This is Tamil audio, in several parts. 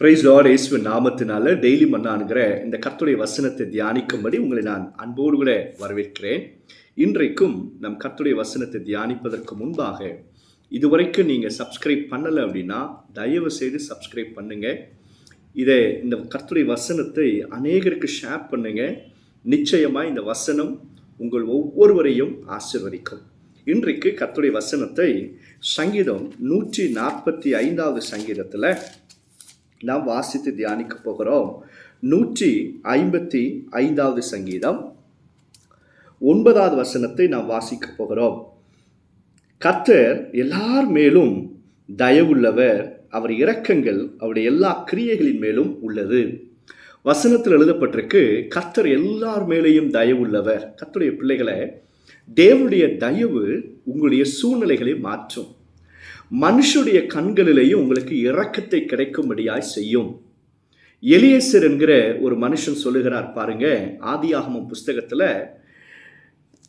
பிரைஸ் லார்ட் இயேசு நாமத்தினால டெய்லி மன்னானுங்கிற இந்த கர்த்துடைய வசனத்தை தியானிக்கும்படி உங்களை நான் அன்போடு கூட வரவேற்கிறேன். இன்றைக்கும் நம் கர்த்துடைய வசனத்தை தியானிப்பதற்கு முன்பாக இதுவரைக்கும் நீங்கள் சப்ஸ்கிரைப் பண்ணலை அப்படின்னா தயவு செய்து சப்ஸ்கிரைப் பண்ணுங்கள் இதை இந்த கர்த்துடைய வசனத்தை அநேகருக்கு ஷேர் பண்ணுங்கள் நிச்சயமாக இந்த வசனம் உங்கள் ஒவ்வொருவரையும் ஆசிர்வதிக்கும். இன்றைக்கு கர்த்துடைய வசனத்தை சங்கீதம் நூற்றி நாற்பத்தி ஐந்தாவது சங்கீதத்தில் நாம் வாசித்து தியானிக்க போகிறோம். நூற்றி ஐம்பத்தி ஐந்தாவது சங்கீதம். ஒன்பதாவது வசனத்தை நாம் வாசிக்க போகிறோம். கர்த்தர் எல்லார் மேலும் தயவுள்ளவர். அவர் இரக்கங்கள் அவருடைய எல்லா கிரியைகளின் மேலும் உள்ளது. வசனத்தில் எழுதப்பட்டிருக்கு கர்த்தர் எல்லார் மேலேயும் தயவுள்ளவர். கர்த்தருடைய பிள்ளைகளை தேவனுடைய தயவு உங்களுடைய சூழ்நிலைகளை மாற்றும். மனுஷுடைய கண்களிலேயும் உங்களுக்கு இரக்கத்தை கிடைக்கும்படியாய் செய்யும். எலியேசர் என்கிற ஒரு மனுஷன் சொல்லுகிறார் பாருங்க ஆதியாகமம் புஸ்தகத்தில்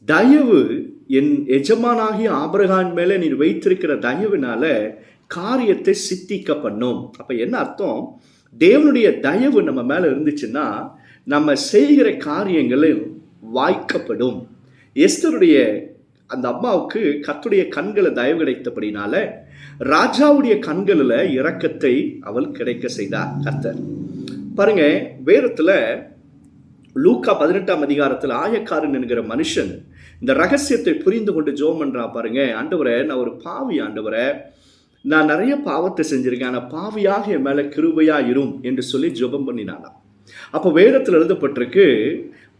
தயவு என் எஜமானாகிய ஆபரகான் மேலே நீர் வைத்திருக்கிற தயவுனால காரியத்தை சித்திக்க பண்ணும். அப்போ என்ன அர்த்தம்? தேவனுடைய தயவு நம்ம மேலே இருந்துச்சுன்னா நம்ம செய்கிற காரியங்களில் வாய்க்கப்படும். எஸ்தருடைய அந்த அம்மாவுக்கு கத்துடைய கண்களை தயவு கிடைத்தபடினால ராஜாவுடைய கண்களில் இரக்கத்தை அவள் கிடைக்க செய்தார் கர்த்தர். பாருங்க வேரத்தில் லூக்கா பதினெட்டாம் அதிகாரத்தில் ஆயக்காரன் என்கிற மனுஷன் இந்த ரகசியத்தை புரிந்து கொண்டு ஜோம் பண்ணுறா பாருங்க. ஆண்டவரை நான் ஒரு பாவி ஆண்டவரை. நான் நிறைய பாவத்தை செஞ்சிருக்கேன் ஆனால் பாவியாக என் மேலே கிருபையாக இரும் என்று சொல்லி ஜெபம் பண்ணினானா அப்போ வேதத்தில் எழுதப்பட்டிருக்கு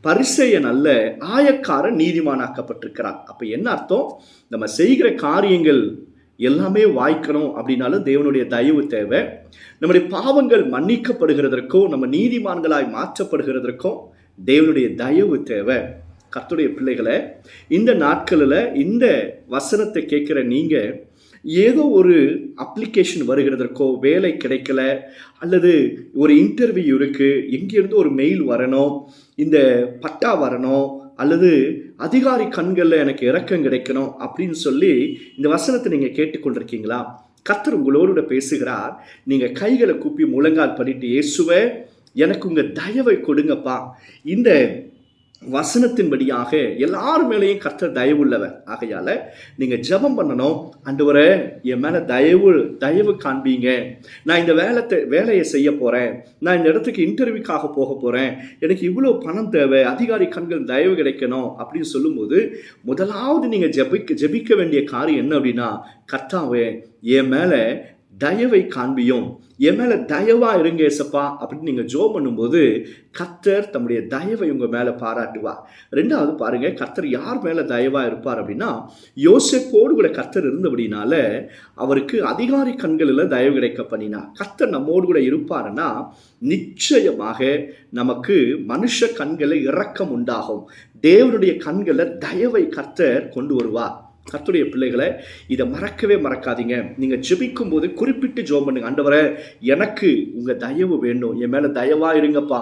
பரிசெயன் அல்ல ஆயக்காரன் நீதிமானாக்கப்பட்டிருக்கிறான். அப்போ என்ன அர்த்தம்? நம்ம செய்கிற காரியங்கள் எல்லாமே வாய்க்கணும் அப்படின்னாலும் தேவனுடைய தயவு தேவை. நம்முடைய பாவங்கள் மன்னிக்கப்படுகிறதற்கும் நம்ம நீதிமான்களாய் மாற்றப்படுகிறதற்கும் தேவனுடைய தயவு தேவை. கத்துடைய பிள்ளைகளை இந்த நாட்களில் இந்த வசனத்தை கேட்குற நீங்கள் ஏதோ ஒரு அப்ளிகேஷன் வருகிறதற்கோ வேலை கிடைக்கல அல்லது ஒரு இன்டர்வியூ இருக்குது எங்கேருந்து ஒரு மெயில் வரணும் இந்த பட்டா வரணும் அல்லது அதிகாரி கண்களில் எனக்கு இறக்கம் கிடைக்கணும் அப்படின்னு சொல்லி இந்த வசனத்தை நீங்கள் கேட்டுக்கொண்டிருக்கீங்களா? கத்தர் உங்களோட பேசுகிறார். நீங்கள் கைகளை கூப்பி முழங்கால் பண்ணிட்டு இயேசுவே எனக்கு உங்கள் தயவை கொடுங்கப்பா. இந்த வசனத்தின்படியாக எல்லார் மேலேயும் கர்த்தர் தயவுள்ளவர். ஆகையால் நீங்கள் ஜெபம் பண்ணணும். ஆண்டவரே என் மேலே தயவு தயவு காண்பீங்க. நான் இந்த வேலை வேலையை செய்ய போகிறேன் நான் இந்த இடத்துக்கு இன்டர்வியூக்காக போக போகிறேன் எனக்கு இவ்வளோ பணம் தேவை அதிகாரி கண்கள் தயவு கிடைக்கணும் அப்படின்னு சொல்லும்போது முதலாவது நீங்கள் ஜபிக்க ஜெபிக்க வேண்டிய காரியம் என்ன அப்படின்னா கர்த்தாவே என் மேலே தயவை காண்பியும். என் மேலே தயவாக இருங்க ஏசப்பா அப்படின்னு நீங்கள் ஜோ பண்ணும்போது கத்தர் தம்முடைய தயவை உங்கள் மேலே பாராட்டுவார். ரெண்டாவது பாருங்கள் கர்த்தர் யார் மேலே தயவாக இருப்பார் அப்படின்னா யோசேப்போடு கூட கர்த்தர் இருந்தபடினால அவருக்கு அதிகாரி கண்களில் தயவு கிடைக்க பண்ணினா கர்த்தர் நம்மோடு கூட இருப்பாருன்னா நிச்சயமாக நமக்கு மனுஷ கண்களை இறக்கம் உண்டாகும். தேவனுடைய கண்களை தயவை கர்த்தர் கொண்டு வருவார். கத்துடைய பிள்ளைகளை இதை மறக்கவே மறக்காதீங்க. நீங்கள் ஜெபிக்கும் போது குறிப்பிட்டு ஜோம் பண்ணுங்க. ஆண்டவரை எனக்கு உங்கள் தயவு வேணும். என் மேலே தயவாக இருங்கப்பா.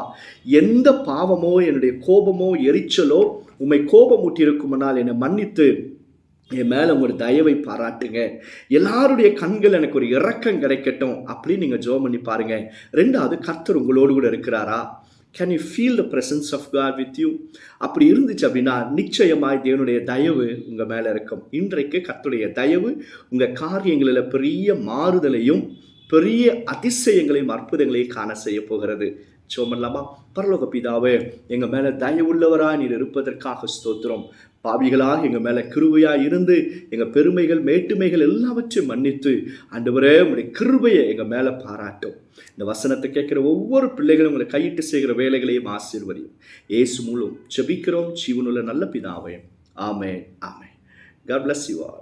எந்த பாவமோ என்னுடைய கோபமோ எரிச்சலோ உண்மை கோபமூட்டி இருக்குமானால் என்னை மன்னித்து என் மேலே ஒரு தயவை பாராட்டுங்க. எல்லாருடைய கண்கள் எனக்கு ஒரு இறக்கம் கிடைக்கட்டும் அப்படின்னு நீங்கள் ஜோம் பண்ணி பாருங்கள் ரெண்டாவது கர்த்தர் உங்களோடு கூட இருக்கிறாரா? Can you feel the presence of God with you அப்படி இருந்துச்சு அப்படின்னா நிச்சயமாய் தேவனுடைய தயவு உங்கள் மேலே இருக்கும். இன்றைக்கு கத்துடைய தயவு உங்கள் காரியங்களில் பெரிய மாறுதலையும் பெரிய அதிசயங்களையும் அற்புதங்களையும் காண செய்ய போகிறது. சோமல்லாமா பரலோக பிதாவே எங்கள் மேலே தயவுள்ளவராக நீர் இருப்பதற்காக ஸ்தோத்திரம். பாவிகளாக எங்கள் மேலே கிருபையாக இருந்து எங்கள் பெருமைகள் மேட்டுமைகள் எல்லாவற்றையும் மன்னித்து ஆண்டவரே உங்களுடைய கிருபையை எங்கள் மேலே பாராட்டும். இந்த வசனத்தை கேட்குற ஒவ்வொரு பிள்ளைகளும் உங்களை கையிட்டு செய்கிற வேலைகளையும் ஆசீர்வதியும். ஏசு மூலம் ஜெபிக்கிறோம். ஜீவனுள்ள நல்ல பிதாவே. ஆமே ஆமே காட் பிளஸ் யூ ஆர்